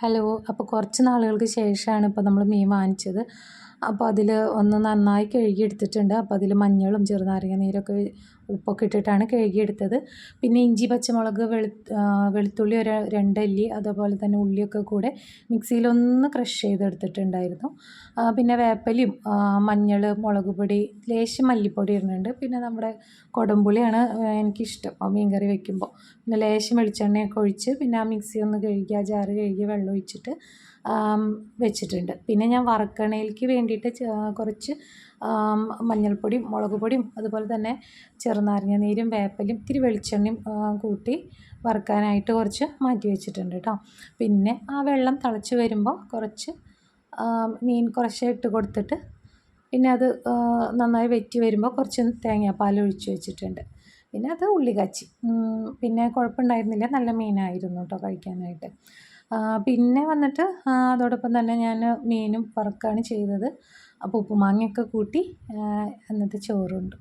Hello അപ്പോൾ കുറച്ച് നാളുകൾക്ക് ശേഷമാണ് ഇപ്പോൾ നമ്മൾ മീൻ വാങ്ങിച്ചത്. അപ്പോൾ അതിൽ ഒന്ന് നന്നായി കഴുകി എടുത്തിട്ടുണ്ട് അപ്പോൾ അതിൽ മഞ്ഞളും ചെറുനാരങ്ങ നീരൊക്കെ ഉപ്പൊക്കെ ഇട്ടിട്ടാണ് കഴുകിയെടുത്തത്. പിന്നെ ഇഞ്ചി പച്ചമുളക് വെളു വെളുത്തുള്ളി ഒരു രണ്ടല്ലി അതുപോലെ തന്നെ ഉള്ളിയൊക്കെ കൂടെ മിക്സിയിലൊന്ന് ക്രഷ് ചെയ്തെടുത്തിട്ടുണ്ടായിരുന്നു. പിന്നെ വേപ്പലയും മഞ്ഞൾ മുളക് പൊടി ലേശം മല്ലിപ്പൊടി ഇടുന്നുണ്ട്. പിന്നെ നമ്മുടെ കൊടംപുളിയാണ് എനിക്കിഷ്ടം. മീൻ കറി വെക്കുമ്പോൾ പിന്നെ ലേശം വെളിച്ചെണ്ണയൊക്കെ ഒഴിച്ച് പിന്നെ ആ മിക്സി ഒന്ന് കഴുകി ആ ജാറ് കഴുകി വെള്ളം ഒഴിച്ചിട്ട് വെച്ചിട്ടുണ്ട്. പിന്നെ ഞാൻ വറക്കണയിലേക്ക് വേണ്ടിയിട്ട് കുറച്ച് മഞ്ഞൾപ്പൊടിയും മുളക് പൊടിയും അതുപോലെ തന്നെ ചെറുനാരങ്ങ നീരും വേപ്പലും ഇത്തിരി വെളിച്ചെണ്ണയും കൂട്ടി വറുക്കാനായിട്ട് കുറച്ച് മാറ്റി വെച്ചിട്ടുണ്ട് കേട്ടോ. പിന്നെ ആ വെള്ളം തിളച്ച് വരുമ്പോൾ കുറച്ച് മീൻ കുറച്ച് ഇട്ട് കൊടുത്തിട്ട് പിന്നെ അത് നന്നായി വെറ്റി വരുമ്പോൾ കുറച്ച് തേങ്ങാപ്പാൽ ഒഴിച്ച് വെച്ചിട്ടുണ്ട്. പിന്നെ അത് ഉള്ളി കാച്ചി പിന്നെ കുഴപ്പമുണ്ടായിരുന്നില്ല. നല്ല മീനായിരുന്നു കേട്ടോ കഴിക്കാനായിട്ട്. പിന്നെ വന്നിട്ട് അതോടൊപ്പം തന്നെ ഞാൻ മീനും വറുക്കുകയാണ് ചെയ്തത്. അപ്പോൾ ഉപ്പുമാങ്ങയൊക്കെ കൂട്ടി എന്നിട്ട് ചോറുണ്ട്.